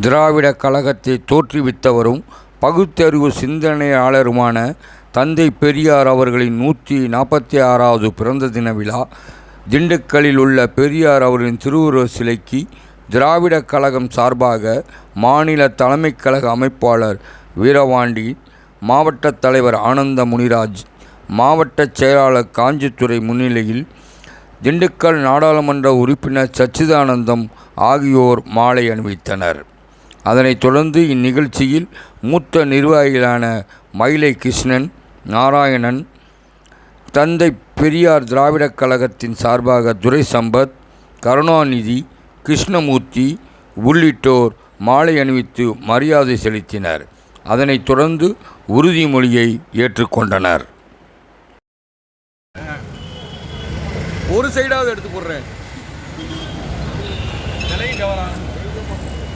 திராவிட கழகத்தை தோற்றுவித்தவரும் பகுத்தறிவு சிந்தனையாளருமான தந்தை பெரியார் அவர்களின் நூற்றி நாற்பத்தி ஆறாவது பிறந்த தின விழா திண்டுக்கல்லில் உள்ள பெரியார் அவர்களின் திருவுருவ சிலைக்கு திராவிட கழகம் சார்பாக மாநில தலைமைக் கழக அமைப்பாளர் வீரவாண்டி மாவட்ட தலைவர் ஆனந்த முனிராஜ் மாவட்ட செயலாளர் காஞ்சித்துறை முன்னிலையில் திண்டுக்கல் நாடாளுமன்ற உறுப்பினர் சச்சிதானந்தம் ஆகியோர் மாலை அணிவித்தனர். அதனைத் தொடர்ந்து இந்நிகழ்ச்சியில் மூத்த நிர்வாகிகளான மயிலை கிருஷ்ணன் நாராயணன் தந்தை பெரியார் திராவிடக் கழகத்தின் சார்பாக துரை சம்பத் கருணாநிதி கிருஷ்ணமூர்த்தி உள்ளிட்டோர் மாலை அணிவித்து மரியாதை செலுத்தினர். அதனைத் தொடர்ந்து உறுதிமொழியை ஏற்றுக்கொண்டனர். ஒரு சைடாவது எடுத்து போடுறேன்.